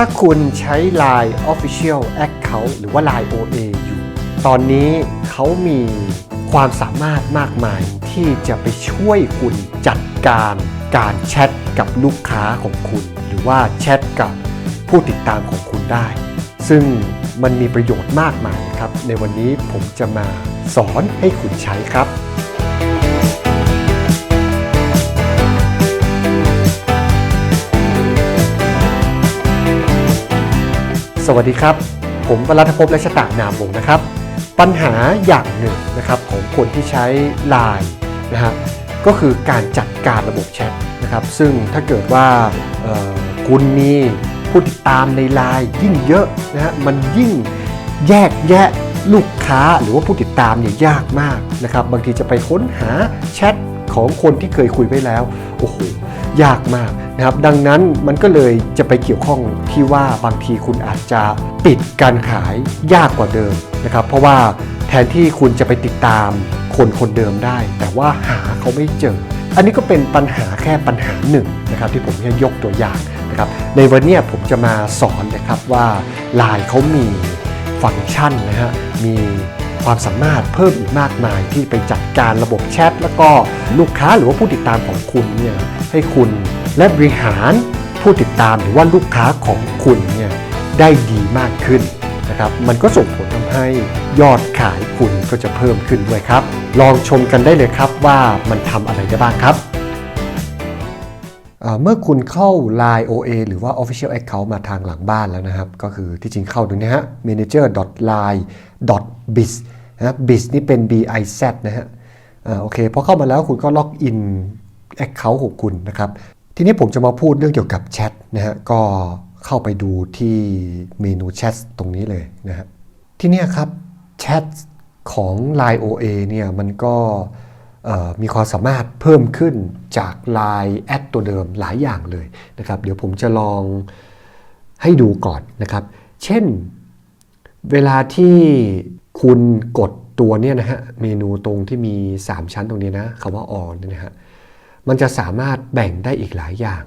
ถ้าคุณใช้ Line Official Account หรือว่า Line OA อยู่ ตอนนี้เขามีความสามารถมากมายที่จะไปช่วยคุณจัดการการแชทกับลูกค้าของคุณ หรือว่าแชทกับผู้ติดตามของคุณได้ ซึ่งมันมีประโยชน์มากมายนะครับ ในวันนี้ผมจะมาสอนให้คุณใช้ครับ สวัสดีครับ ผมวรัตภพและชตานามวงนะครับ ปัญหาอย่างหนึ่งนะครับของคนที่ใช้ Line นะฮะก็คือการจัดการระบบแชทนะครับ ซึ่งถ้าเกิดว่าคุณมีผู้ติดตามใน Line ยิ่งเยอะนะฮะมันยิ่งแยกแยะลูกค้าหรือว่าผู้ติดตามเนี่ยยากมากนะครับ บางทีจะไปค้นหาแชท ของคนที่เคยคุยไว้แล้วโอ้โหยากมากนะครับดังนั้นมันก็เลยจะไปเกี่ยวข้องที่ว่าบางทีคุณอาจจะปิดการขายยากกว่าเดิมนะครับ เพราะว่าแทนที่คุณจะไปติดตามคนคนเดิมได้ แต่ว่าหาเขาไม่เจอ อันนี้ก็เป็นปัญหาแค่ปัญหาหนึ่งนะครับที่ผมจะยกตัวอย่างนะครับในวันนี้ผมจะมาสอนนะครับว่า Line เขามีฟังก์ชันนะฮะมี ความสามารถเพิ่มอีกมากมายที่ไปจัดการระบบแชทแล้วก็ลูกค้าหรือว่าผู้ติดตามของคุณเนี่ยให้คุณและบริหารผู้ติดตามหรือว่าลูกค้าของคุณเนี่ยได้ดีมากขึ้นนะครับมันก็ส่งผลทำให้ยอดขายคุณก็จะเพิ่มขึ้นด้วยครับ ลองชมกันได้เลยครับว่ามันทำอะไรได้บ้างครับ เมื่อคุณเข้า Line OA หรือว่า Official Account มาทางหลังบ้านแล้วนะครับ ก็คือที่จริงเข้าตรงนี้ฮะ manager.line.biz นะ biz นี่เป็น biz นะฮะโอเคพอเข้ามาแล้วคุณก็ล็อกอิน Account ของคุณนะครับ ทีนี้ผมจะมาพูดเรื่องเกี่ยวกับแชทนะฮะก็เข้าไปดูที่เมนูแชทตรงนี้เลยนะฮะทีเนี้ครับแชทของ Line OA เนี่ยมันก็ มีความสามารถเพิ่มขึ้นจาก Line แอดตัวเดิมหลายอย่างเลยนะครับเดี๋ยวผมจะลองให้ดูก่อนนะครับ เช่นเวลาที่คุณกดตัวเนี่ยนะฮะเมนูตรงที่มี 3 ชั้นตรงนี้นะคำว่า on เนี่ยนะฮะมันจะสามารถแบ่งได้อีกหลายอย่าง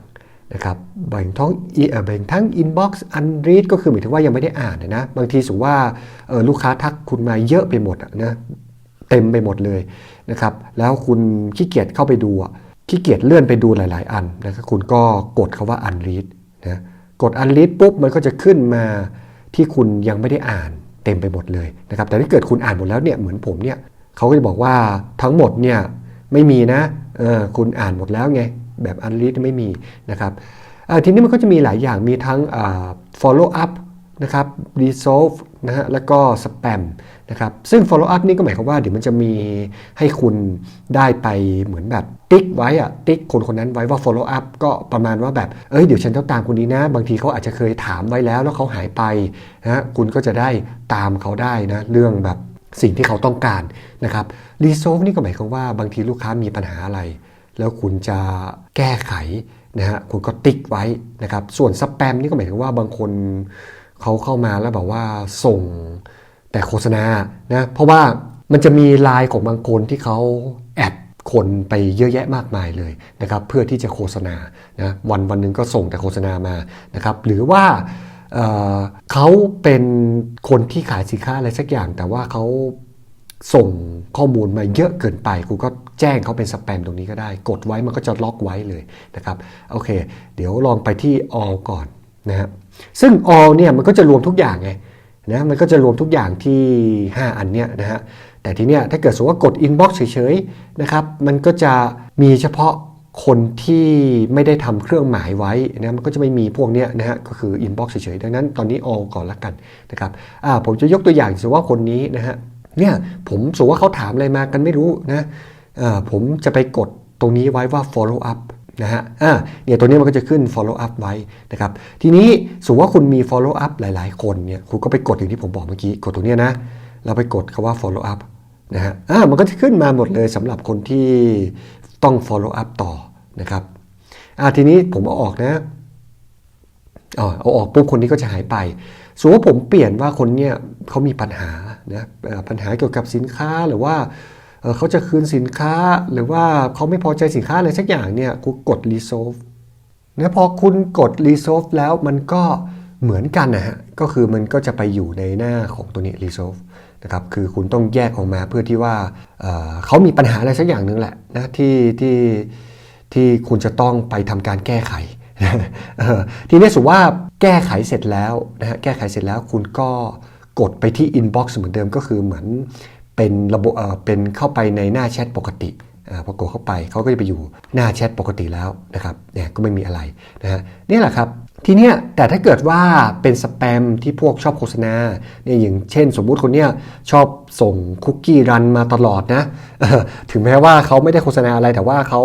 นะครับแบ่งทั้งเอ่อแบ่งทั้ง inbox unread ก็คือหมายถึงว่ายังไม่ได้อ่านนะ บางทีสมมติว่าลูกค้าทักคุณมาเยอะไปหมดนะเต็มไปหมดเลย นะครับแล้วคุณขี้เกียจเข้าไปดูขี้เกียจเลื่อนไปดูหลาย ๆ อันนะครับคุณก็กดคาว่า unread นะกด unread ปุ๊บมันก็จะขึ้นมาที่คุณยังไม่ได้อ่านเต็มไปหมดเลยนะครับแต่ถ้าเกิดคุณอ่านหมดแล้วเนี่ยเหมือนผมเนี่ยเขาก็จะบอกว่าทั้งหมดเนี่ยไม่มีนะเออคุณอ่านหมดแล้วไงแบบ unread ไม่มีนะครับทีนี้มันก็จะมีหลายอย่างมีทั้ง follow up นะครับ resolve นะฮะแล้วก็ spam นะครับซึ่ง follow up นี่ก็หมายความว่าเดี๋ยวมันจะมีให้คุณได้ไปเหมือนแบบติ๊กไว้อะติ๊กคนคนนั้นไว้ว่า follow up ก็ประมาณว่าแบบเอ้ยเดี๋ยวฉันต้องตามคนนี้นะ บางทีเขาอาจจะเคยถามไว้แล้ว แล้วเขาหายไปนะคุณก็จะได้ตามเขาได้นะเรื่องแบบสิ่งที่เขาต้องการนะครับ resolve นี่ก็หมายความว่าบางทีลูกค้ามีปัญหาอะไร แล้วคุณจะแก้ไขนะฮะคุณก็ติ๊กไว้นะครับส่วนสแปมนี่ก็หมายถึงว่าบางคนเขาเข้ามาแล้วแบบว่าส่ง แต่โฆษณานะเพราะว่ามันจะมีลน์ของบางคนที่เขาแอดคนไปเยอะแยะมากมายเลยนะครับเพื่อที่จะโฆษณานะวันวันหนึ่งก็ส่งแต่โฆษณามานะครับหรือว่าเเขาเป็นคนที่ขายสินค้าอะไรสักอย่าง แต่ว่าเขาส่งข้อมูลมาเยอะเกินไปคุณก็แจ้งเขาเป็นสแปมตรงนี้ก็ได้ กดไว้มันก็จะล็อกไว้เลยนะครับโอเค เดี๋ยวลองไปที่ all ก่อนนะครับซึ่ง all เนี่ยมันก็จะรวมทุกอย่างไง นะมันก็จะรวมทุกอย่างที่ 5 อันเนี้ยนะฮะแต่ทีเนี้ยถ้าเกิดสมมติว่ากด inbox เฉยๆนะครับมันก็จะมีเฉพาะคนที่ไม่ได้ทำเครื่องหมายไว้นะมันก็จะไม่มีพวกเนี้ยนะฮะก็คือ inbox เฉยๆดังนั้นตอนนี้ all ก่อนละกันนะครับอ่าผมจะยกตัวอย่างสมมติว่าคนนี้นะฮะเนี่ยผมสมมติว่าเขาถามอะไรมากันไม่รู้นะอ่อผมจะไปกดตรงนี้ไว้ว่า follow up นะฮะอ่าเนี่ยตัวนี้มันก็จะขึ้น follow up ไว้นะครับทีนี้สมมติว่าคุณมี follow up หลาย ๆ คนเนี่ยคุณก็ไปกดอย่างที่ผมบอกเมื่อกี้กดตรงนี้นะเราไปกดคาว่า follow up นะฮะอ่ามันก็จะขึ้นมาหมดเลยสำหรับคนที่ต้อง follow up ต่อนะครับอ่าทีนี้ผมเอาออกนะอ๋อเอาออกปุ๊บคนนี้ก็จะหายไปสมมติว่าผมเปลี่ยนว่าคนเนี้ยเขามีปัญหานะปัญหาเกี่ยวกับสินค้าหรือว่า เขาจะคืนสินค้าหรือว่าเขาไม่พอใจสินค้าอะไรสักอย่างเนี่ยคุณกด resolve นะพอคุณกด resolve แล้วมันก็เหมือนกันนะฮะ ก็คือมันก็จะไปอยู่ในหน้าของตัวนี้ resolve นะครับ คือคุณต้องแยกออกมาเพื่อที่ว่าเเขามีปัญหาอะไรสักอย่างหนึ่งแหละนะที่ที่ที่คุณจะต้องไปทำการแก้ไข ทีนี้สมมติว่าแก้ไขเสร็จแล้วนะฮะ แก้ไขเสร็จแล้วคุณก็กดไปที่ inbox เหมือนเดิมก็คือเหมือน เป็นระบบเป็นเข้าไปในหน้าแชทปกติพอกดเข้าไปเขาก็จะไปอยู่หน้าแชทปกติแล้วนะครับเนี่ยก็ไม่มีอะไรนะฮะนี่แหละครับทีเนี้ยแต่ถ้าเกิดว่าเป็นสแปมที่พวกชอบโฆษณาเนี่ยอย่างเช่น สมมุติคนเนี้ยชอบส่งคุกกี้รันมาตลอดนะถึงแม้ว่าเขาไม่ได้โฆษณาอะไรแต่ว่าเขา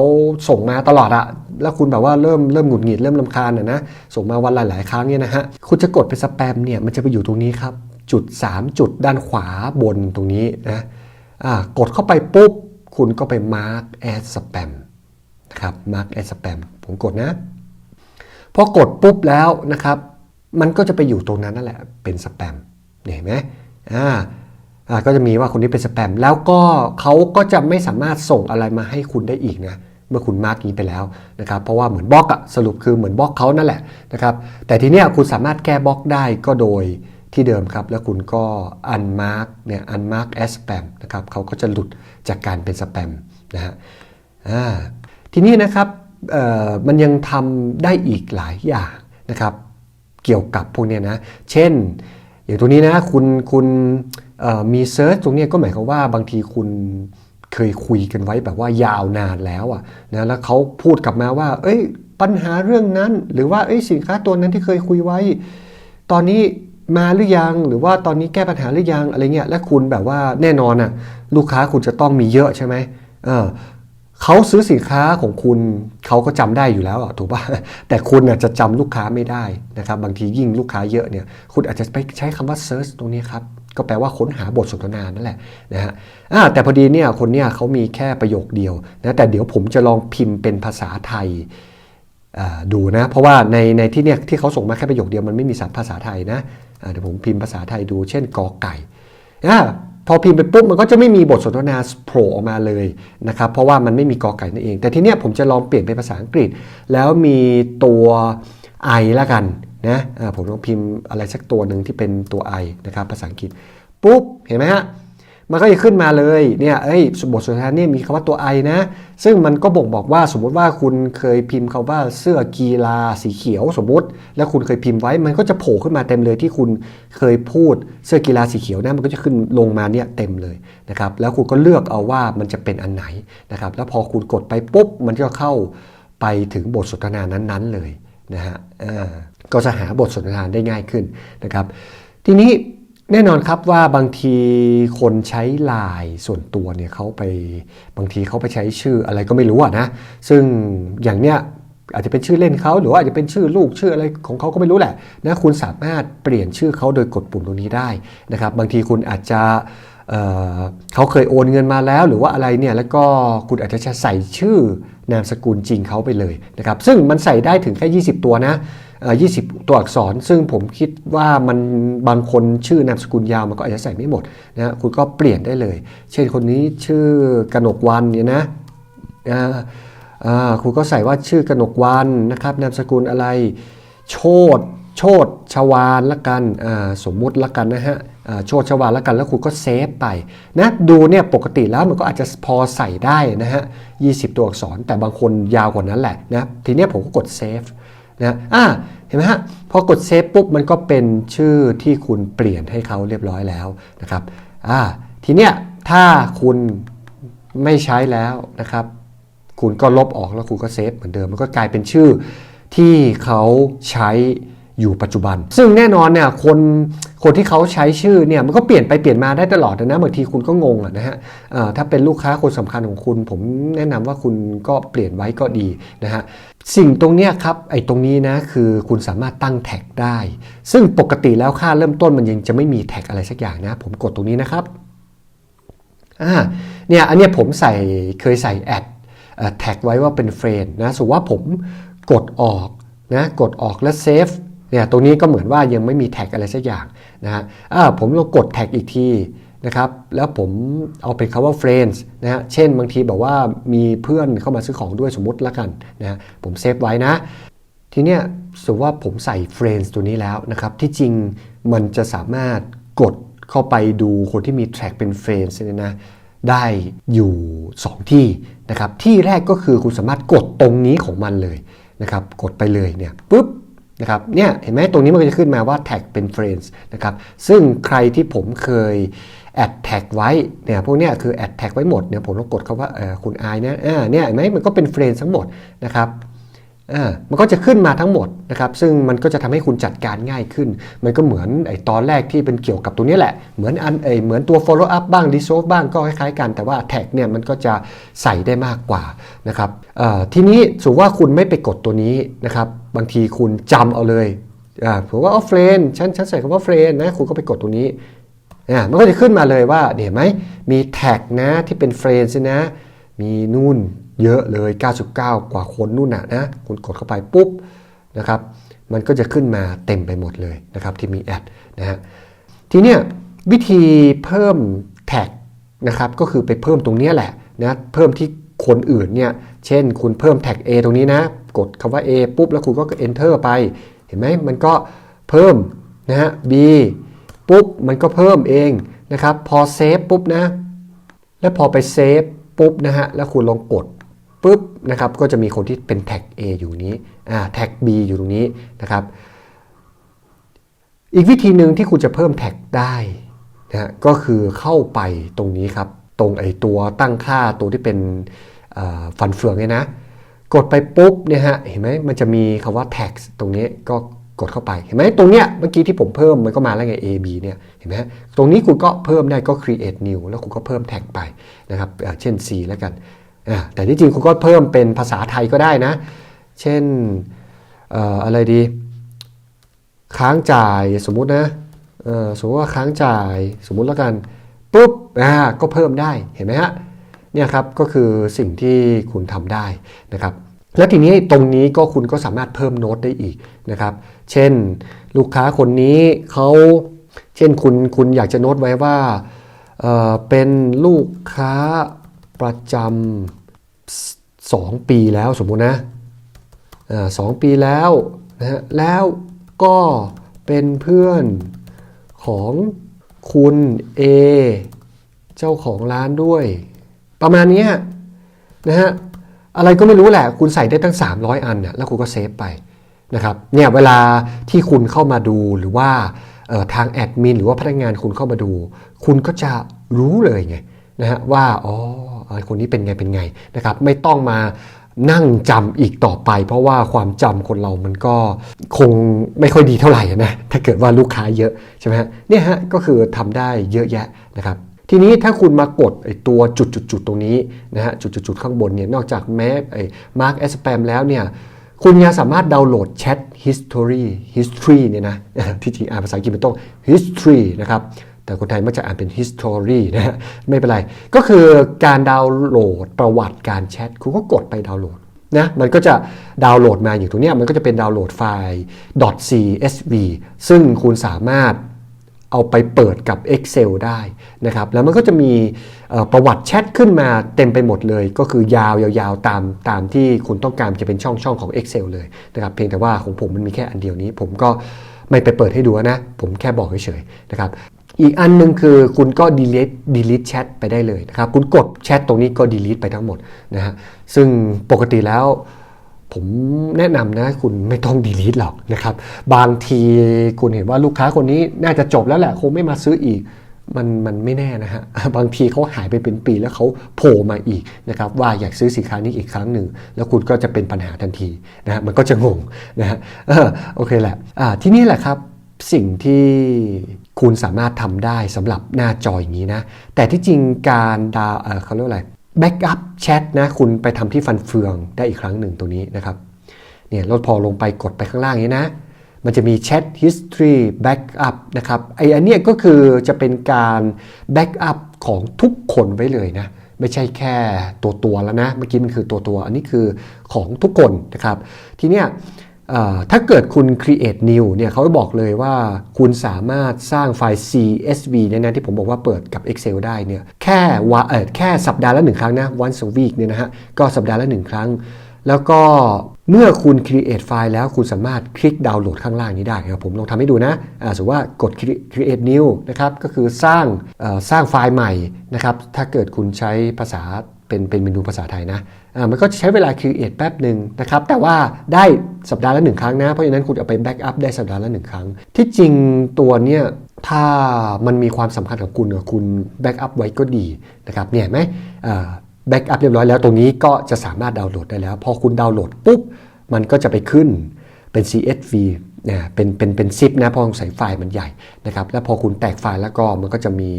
ส่งมาตลอดอะแล้วคุณแบบว่าเริ่มเริ่มหงุดหงิดเริ่มลำคาญอะนะส่งมาวันหลายๆครั้งเนี่ยนะฮะคุณจะกดเป็นสแปมเนี่ยมันจะไปอยู่ตรงนี้ครับ จุด 3 จุดด้านขวาบนตรงนี้นะกดเข้าไปปุ๊บ คุณก็ไป mark as spam นะครับ mark as spam ผมกดนะ พอกดปุ๊บแล้วนะครับ มันก็จะไปอยู่ตรงนั้นนั่นแหละเป็นสแปมเห็นไหมอ่าอ่าก็จะมีว่าคนนี้เป็นสแปมแล้วก็เขาก็จะไม่สามารถส่งอะไรมาให้คุณได้อีกนะเมื่อคุณมาร์กนี้ไปแล้วนะครับ เพราะว่าเหมือนบล็อกอะสรุปคือเหมือนบล็อกเขานั่นแหละนะครับ แต่ทีเนี้ยคุณสามารถแก้บล็อกได้ก็โดย ที่เดิมครับ แล้วคุณก็ unmark เนี่ย unmark as spam นะครับเขาก็จะหลุดจากการเป็นสแปมนะฮะทีนี้นะครับมันยังทำได้อีกหลายอย่างนะครับ เกี่ยวกับพวกนี้นะ เช่น อย่างตัวนี้นะคุณคุณมีเซิร์ชตรงนี้ก็หมายความว่าบางทีคุณเคยคุยกันไว้แบบว่ายาวนานแล้วอะนะแล้วเขาพูดกลับมาว่า เอ้ยปัญหาเรื่องนั้น หรือว่าเอ้ยสินค้าตัวนั้นที่เคยคุยไว้ ตอนนี้ มาหรือยังหรือว่าตอนนี้แก้ปัญหาหรือยังอะไรเงี้ยและคุณแบบว่าแน่นอนอะลูกค้าคุณจะต้องมีเยอะใช่ไหมเออเขาซื้อสินค้าของคุณเขาก็จำได้อยู่แล้วถูกป่ะแต่คุณจะจำลูกค้าไม่ได้นะครับบางทียิ่งลูกค้าเยอะเนี่ยคุณอาจจะไปใช้คำว่า search ตรงนี้ครับก็แปลว่าค้นหาบทสนทนานั่นแหละนะฮะแต่พอดีเนี่ยคนเนี่ยเขามีแค่ประโยคเดียวนะแต่เดี๋ยวผมจะลองพิมพ์เป็นภาษาไทยดูนะ เพราะว่าในในที่เนี่ยที่เขาส่งมาแค่ประโยคเดียวมันไม่มีสัภาษาไทยนะ เดี๋ยวผมพิมพ์ภาษาไทยดูเช่นกอไก่พอพิมพ์ไปปุ๊บมันก็จะไม่มีบทสนทนาโผล่ออกมาเลยนะครับเพราะว่ามันไม่มีกอไก่นั่นเอง แต่ทีเนี้ยผมจะลองเปลี่ยนเป็นภาษาอังกฤษ แล้วมีตัว i ละกันนะผมลองพิมพ์อะไรสักตัวหนึ่งที่เป็นตัว i นะครับภาษาอังกฤษปุ๊บเห็นไหมฮะ มันก็จะขึ้นมาเลยเนี่ยเอ้ยบทสนทนาเนี่ยมีคำว่าตัว i นะ ซึ่งมันก็บ่งบอกว่าสมมติว่าคุณเคยพิมพ์คาว่าเสื้อกีฬาสีเขียวสมมติ แล้วคุณเคยพิมพ์ไว้ มันก็จะโผล่ขึ้นมาเต็มเลยที่คุณเคยพูดเสื้อกีฬาสีเขียวนะมันก็จะขึ้นลงมาเนี่ยเต็มเลยนะครับแล้วคุณก็เลือกเอาว่ามันจะเป็นอันไหนนะครับแล้วพอคุณกดไปปุ๊บมันก็เข้าไปถึงบทสนทนานั้นๆเลยนะฮะก็จะหาบทสนทนาได้ง่ายขึ้นนะครับ ทีนี้ แน่นอนครับว่าบางทีคนใช้ไลน์ส่วนตัวเนี่ยเขาไปบางทีเขาไปใช้ชื่ออะไรก็ไม่รู้อะนะ ซึ่งอย่างเนี้ยอาจจะเป็นชื่อเล่นเขาหรือว่าอาจจะเป็นชื่อลูกชื่ออะไรของเขาก็ไม่รู้แหละนะคุณสามารถเปลี่ยนชื่อเขาโดยกดปุ่มตรงนี้ได้นะครับ บางทีคุณอาจจะเเขาเคยโอนเงินมาแล้ว หรือว่าอะไรเนี่ยแล้วก็คุณอาจจะใส่ชื่อนามสกุลจริงเขาไปเลยนะครับซึ่งมันใส่ได้ถึงแค่ 20 ตัวนะ 20 ตัวอักษร ซึ่งผมคิดว่ามันบางคนชื่อนามสกุลยาวมันก็อาจจะใส่ไม่หมดนะคุณก็เปลี่ยนได้เลย เช่นคนนี้ชื่อกนกวันเนี่ยนะคุณก็ใส่ว่าชื่อกนกวันนะครับนามสกุลอะไรโชดโชดชวานละกันสมมุติละกันนะฮะโชดชวานละกันแล้วคุณก็เซฟไปนะดูเนี่ยปกติแล้วมันก็อาจจะพอใส่ได้นะฮะ20 ตัวอักษรแต่บางคนยาวกว่านั้นแหละนะทีนี้ผมก็กดเซฟ นะอ่าเห็นไหมฮะพอกดเซฟปุ๊บมันก็เป็นชื่อที่คุณเปลี่ยนให้เขาเรียบร้อยแล้วนะครับอ่าทีเนี้ยถ้าคุณไม่ใช้แล้วนะครับ คุณก็ลบออกแล้วคุณก็เซฟเหมือนเดิมมันก็กลายเป็นชื่อที่เขาใช้ อยู่ปัจจุบัน ซึ่งแน่นอนเนี่ยคนคนที่เขาใช้ชื่อเนี่ยมันก็เปลี่ยนไปเปลี่ยนมาได้ตลอดนะบางทีคุณก็งงอะนะฮะถ้าเป็นลูกค้าคนสำคัญของคุณ ผมแนะนำว่าคุณก็เปลี่ยนไว้ก็ดีนะฮะสิ่งตรงนี้ครับไอ้ตรงนี้นะคือคุณสามารถตั้งแท็กได้ ซึ่งปกติแล้วค่าเริ่มต้นมันยังจะไม่มีแท็กอะไรสักอย่างนะ ผมกดตรงนี้นะครับอ่าเนี่ยอันนี้ผมใส่เคยใส่แอดแท็กไว้ว่าเป็นเฟรนนะสมมติว่าผมกดออกนะกดออกแล้วเซฟ เนี่ยตรงนี้ก็เหมือนว่ายังไม่มีแท็กอะไรสักอย่างนะฮะผมลองกดแท็กอีกทีนะครับแล้วผมเอาเป็นคาว่า friends นะฮะเช่นบางทีบอกว่ามีเพื่อนเข้ามาซื้อของด้วยสมมติละกันนะผมเซฟไว้นะ ทีเนี้ยสมมติว่าผมใส่ Friends ตัวนี้แล้วนะครับ ที่จริงมันจะสามารถกดเข้าไปดูคนที่มีแท็กเป็น Friends เนี่ยนะได้อยู่ 2 ที่นะครับที่แรกก็คือคุณสามารถกดตรงนี้ของมันเลยนะครับกดไปเลยเนี่ยปุ๊บ นะครับเนี่ยเห็นไหมตรงนี้มันก็จะขึ้นมาว่าแท็กเป็น Friends นะครับซึ่งใครที่ผมเคยแอดแท็กไว้เนี่ยพวกเนี้ยคือแอดแท็กไว้หมดเนี่ยผมต้องกดคาว่าคุณอายนะอ่เนี่ยเห็นไหมมันก็เป็น Friends ทั้งหมดนะครับ มันก็จะขึ้นมาทั้งหมดนะครับ ซึ่งมันก็จะทำให้คุณจัดการง่ายขึ้น มันก็เหมือนไอ้ตอนแรกที่เป็นเกี่ยวกับตัวนี้แหละ เหมือนอันไอ้เหมือนตัว follow up บ้าง dissolve บ้างก็คล้ายๆกัน แต่ว่า tag เนี่ยมันก็จะใส่ได้มากกว่านะครับทีนี้สมมติว่าคุณไม่ไปกดตัวนี้นะครับ บางทีคุณจำเอาเลยผมว่าอ๋อเฟรนฉันฉันใส่คำว่าเฟรนนะคุณก็ไปกดตัวนี้อ่ามันก็จะขึ้นมาเลยว่าเห็นไหมมีแท็กนะที่เป็นเฟรนด์นะ มีนู่น เยอะเลย 99 กว่าคนนู่นน่ะนะคุณกดเข้าไปปุ๊บนะครับมันก็จะขึ้นมาเต็มไปหมดเลยนะครับที่มีแอดนะฮะทีเนี้ยวิธีเพิ่มแท็กนะครับก็คือไปเพิ่มตรงเนี้ยแหละนะเพิ่มที่คนอื่นเนี่ยเช่นคุณเพิ่มแท็ก A ตรงนี้นะ กดคำว่า A ปุ๊บแล้วคุณก็ enter ไป เห็นไหมมันก็เพิ่มนะฮะ B ปุ๊บมันก็เพิ่มเองนะครับพอเซฟปุ๊บนะ แล้วพอไปเซฟปุ๊บนะฮะแล้วคุณลองกด ปุ๊บนะครับก็จะมีคนที่เป็นแท็ก A อยู่นี้แท็ก B อยู่ตรงนี้นะครับ อีกวิธีหนึ่งที่คุณจะเพิ่มแท็กได้นะฮะก็คือเข้าไปตรงนี้ครับ ตรงไอตัวตั้งค่าตัวที่เป็นฟันเฟืองเนี่ยนะ กดไปปุ๊บเนี่ยฮะเห็นไหมมันจะมีคำว่า tax ตรงนี้ก็กดเข้าไปเห็นไหมตรงเนี้ยเมื่อกี้ที่ผมเพิ่มมันก็มาแล้วไง A B เนี่ยเห็นไหมตรงนี้คุณก็เพิ่มได้ก็ create new แล้วคุณก็เพิ่มแท็กไปนะครับเช่น C แล้วกัน แต่ที่จริงคุณก็เพิ่มเป็นภาษาไทยก็ได้นะ เช่นอะไรดี ค้างจ่ายสมมุตินะสมมติว่าค้างจ่ายสมมุติแล้วกันปุ๊บอ่าก็เพิ่มได้เห็นไหมฮะเนี่ยครับก็คือสิ่งที่คุณทำได้นะครับแล้วทีนี้ตรงนี้ก็คุณก็สามารถเพิ่มโน้ตได้อีกนะครับ เช่นลูกค้าคนนี้เขาเช่นคุณคุณอยากจะโน้ตไว้ว่าเเป็นลูกค้า ประจำสองปีแล้วสมมุตินะสองปีแล้วนะฮะแล้วก็เป็นเพื่อนของคุณ A เจ้าของร้านด้วย ประมาณนี้นะฮะอะไรก็ไม่รู้แหละ คุณใส่ได้ตั้ง 300 อันเนี่ยแล้วคุณก็เซฟไปนะครับเนี่ยเวลาที่คุณเข้ามาดูหรือว่าทางแอดมินหรือว่าพนักงานคุณเข้ามาดู คุณก็จะรู้เลยไงนะฮะว่าอ๋อ คนนี้เป็นไงเป็นไงนะครับ ไม่ต้องมานั่งจำอีกต่อไป เพราะว่าความจำคนเรามันก็คงไม่ค่อยดีเท่าไหร่นะถ้าเกิดว่าลูกค้าเยอะใช่ไหมฮะเนี่ยฮะก็คือทำได้เยอะแยะนะครับทีนี้ถ้าคุณมากดไอตัวจุดจุดๆตรงนี้นะฮะจุดจุดๆข้างบนเนี่ยนอกจากแม้ไอมาร์กแอสแปมแล้วเนี่ยคุณยังสามารถดาวน์โหลดแชท history history เนี่ยนะที่จริงอ่านภาษาอังกฤษมันต้อง history นะครับ แต่คนไทยมักจะอ่านเป็น history นะฮะไม่เป็นไร ก็คือการดาวน์โหลดประวัติการแชทคุณก็กดไปดาวน์โหลดนะมันก็จะดาวน์โหลดมาอยู่ตรงนี้มันก็จะเป็นดาวน์โหลดไฟล์ .csv ซึ่งคุณสามารถเอาไปเปิดกับ Excel ได้นะครับแล้วมันก็จะมีประวัติแชทขึ้นมาเต็มไปหมดเลย ก็คือยาวยาวๆตามตามที่คุณต้องการจะเป็นช่องช่องของ Excel เลยนะครับเพียงแต่ว่าของผมมันมีแค่อันเดียวนี้ ผมก็ไม่ไปเปิดให้ดูนะ ผมแค่บอกเฉยๆนะครับ อีกอันนึงคือคุณก็ delete delete chat ไปได้เลยนะครับ คุณกดแชทตรงนี้ก็ delete ไปทั้งหมดนะฮะซึ่งปกติแล้วผมแนะนำนะคุณไม่ต้อง delete หรอกนะครับ บางทีคุณเห็นว่าลูกค้าคนนี้น่าจะจบแล้วแหละคงไม่มาซื้ออีกมันมันไม่แน่นะฮะ บางทีเขาหายไปเป็นปีแล้วเขาโผล่มาอีกนะครับว่าอยากซื้อสินค้านี้อีกครั้งหนึ่ง แล้วคุณก็จะเป็นปัญหาทันทีนะฮะมันก็จะงงนะฮะโอเคแหละที่นี่แหละครับสิ่งที่ คุณสามารถทำได้สำหรับหน้าจออย่างนี้นะ แต่ที่จริงการดาวเเขาเรียกอะไรแบ็กอัพแชทนะคุณไปทำที่ฟันเฟืองได้อีกครั้งหนึ่งตรงนี้นะครับเนี่ยเราพอลงไปกดไปข้างล่างนี้นะ มันจะมี Chat History Backup นะครับไออันนี้ก็คือจะเป็นการแบ็กอัพของทุกคนไว้เลยนะไม่ใช่แค่ตัวตัวแล้วนะ เมื่อกี้มันคือตัวตัว อันนี้คือของทุกคนนะครับ ทีเนี้ย ถ้าเกิดคุณ create new เนี่ยเขาบอกเลยว่าคุณสามารถสร้างไฟล์ CSV เนี่ยนะที่ผมบอกว่าเปิดกับ Excel ได้เนี่ยแค่ว่าเออแค่สัปดาห์ละหนึ่งครั้งนะ once a week เนี่ยนะฮะก็สัปดาห์ละหนึ่งครั้ง แล้วก็เมื่อคุณ create ไฟล์แล้วคุณสามารถคลิกดาวน์โหลดข้างล่างนี้ได้ครับผมลองทำให้ดูนะอาสมมติว่ากด create new นะครับก็คือสร้างสร้างไฟล์ใหม่นะครับถ้าเกิดคุณใช้ภาษา เป็นเป็นเมนูภาษาไทยนะอ่ามันก็ใช้เวลา create แป๊บหนึ่งนะครับ แต่ว่าได้สัปดาห์ละหนึ่งครั้งนะ เพราะฉะนั้นคุณเอาไป backup ได้สัปดาห์ละหนึ่งครั้ง ที่จริงตัวเนี้ยถ้ามันมีความสำคัญกับคุณกับคุณ backup ไว้ก็ดีนะครับเนี่ยไหมอ่าแบ็กอัพเรียบร้อยแล้วตรงนี้ก็จะสามารถดาวน์โหลดได้แล้ว พอคุณดาวน์โหลดปุ๊บ มันก็จะไปขึ้นเป็น CSV นะเป็นเป็นเป็นซิปนะเพราะใส่ไฟล์มันใหญ่นะครับแล้วพอคุณแตกไฟล์แล้วก็มันก็จะมี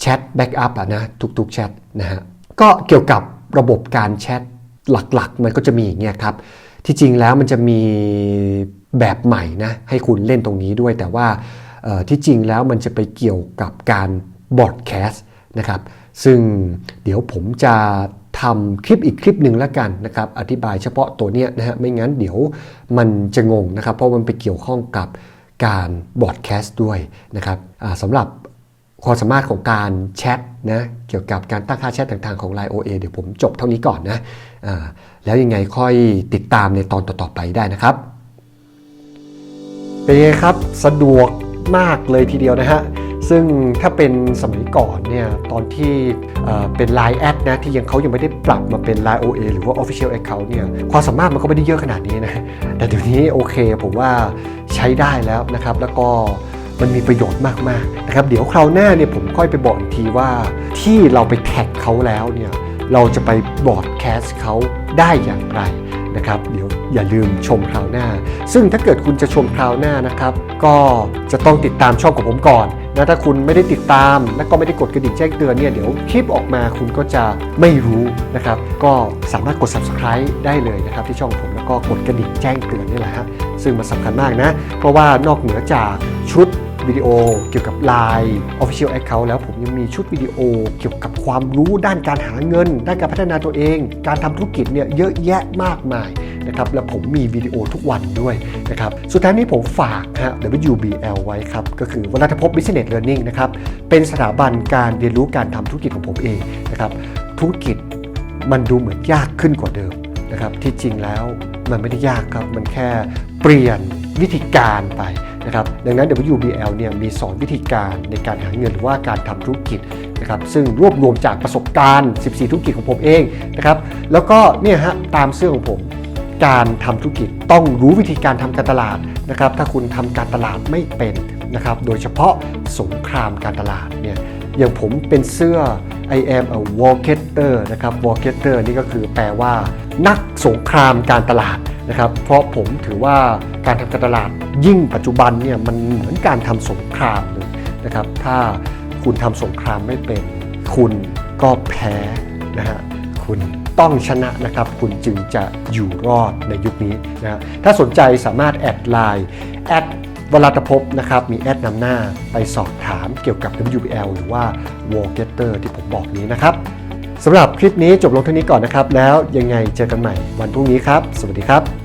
แชทแบ็กอัพอะนะทุกๆแชทนะฮะ ก็เกี่ยวกับระบบการแชทหลักๆ มันก็จะมีอย่างเงี้ยครับ ที่จริงแล้วมันจะมีแบบใหม่นะให้คุณเล่นตรงนี้ด้วย แต่ว่าที่จริงแล้วมันจะไปเกี่ยวกับการบอดแคสต์นะครับ ซึ่งเดี๋ยวผมจะทำคลิปอีกคลิปหนึ่งแล้วกันนะครับ อธิบายเฉพาะตัวเนี้ยนะฮะไม่งั้นเดี๋ยวมันจะงงนะครับ เพราะมันไปเกี่ยวข้องกับการบอดแคสต์ด้วยนะครับสำหรับ ความสามารถของการแชทนะเกี่ยวกับการตั้งค่าแชทต่างๆของ Line OA เดี๋ยวผมจบเท่านี้ก่อนนะแล้วยังไงค่อยติดตามในตอนต่อๆไปได้นะครับ เป็นไงครับสะดวกมากเลยทีเดียวนะฮะซึ่งถ้าเป็นสมัยก่อนเนี่ยตอนที่เเป็น Line แอดนะที่ยังเขายังไม่ได้ปรับมาเป็น Line OA หรือว่า Official Account เนี่ยความสามารถมันก็ไม่ได้เยอะขนาดนี้นะแต่เดี๋ยวนี้โอเคผมว่าใช้ได้แล้วนะครับแล้วก็ มันมีประโยชน์มากๆนะครับเดี๋ยวคราวหน้าเนี่ยผมค่อยไปบอกอีกทีว่าที่เราไปแท็กเขาแล้วเนี่ยเราจะไปบอดแคสต์เขาได้อย่างไรนะครับเดี๋ยวอย่าลืมชมคราวหน้า ซึ่งถ้าเกิดคุณจะชมคราวหน้านะครับ ก็จะต้องติดตามช่องของผมก่อนนะถ้าคุณไม่ได้ติดตามและก็ไม่ได้กดกระดิ่งแจ้งเตือนเนี่ยเดี๋ยวคลิปออกมาคุณก็จะไม่รู้นะครับ ก็สามารถกด subscribe ได้เลยนะครับที่ช่องผมแล้วก็กดกระดิ่งแจ้งเตือนนี่แหละฮะซึ่งมันสำคัญมากนะ เพราะว่านอกเหนือจากชุด วิดีโอเกี่ยวกับ Line Official Account แล้วผมยังมีชุดวิดีโอเกี่ยวกับความรู้ด้านการหาเงิน ด้านการพัฒนาตัวเอง การทำธุรกิจเนี่ยเยอะแยะมากมายนะครับและผมมีวิดีโอทุกวันด้วยนะครับสุดท้ายนี้ผมฝากฮะ WBL ไว้ครับก็คือวรัตภพ Business Learning นะครับเป็นสถาบันการเรียนรู้การทำธุรกิจของผมเองนะครับธุรกิจมันดูเหมือนยากขึ้นกว่าเดิมนะครับที่จริงแล้วมันไม่ได้ยากครับ มันแค่เปลี่ยนวิธีการไป นะครับดังนั้น WBL เนี่ยมีสอนวิธีการในการหาเงินหรือว่าการทำธุรกิจนะครับซึ่งรวบรวมจากประสบการณ์ 14 ธุรกิจของผมเองนะครับแล้วก็เนี่ยฮะตามเสื้อของผมการทำธุรกิจต้องรู้วิธีการทำการตลาดนะครับถ้าคุณทำการตลาดไม่เป็นนะครับโดยเฉพาะสงครามการตลาดเนี่ยอย่างผมเป็นเสื้อ I am a marketer นะครับ marketer นี่ก็คือแปลว่า นักสงครามการตลาดนะครับ เพราะผมถือว่าการทำการตลาดยิ่งปัจจุบันเนี่ยมันเหมือนการทำสงครามเลยนะครับ ถ้าคุณทำสงครามไม่เป็น คุณก็แพ้นะฮะคุณต้องชนะนะครับ คุณจึงจะอยู่รอดในยุคนี้นะฮะถ้าสนใจสามารถแอดไลน์แอดวรัตภพนะครับ มีแอดนำหน้าไปสอบถามเกี่ยวกับ WBL หรือว่า w a r g e t t e r ที่ผมบอกนี้นะครับ สำหรับคลิปนี้จบลงเท่านี้ก่อนนะครับ แล้วยังไงเจอกันใหม่วันพรุ่งนี้ครับ สวัสดีครับ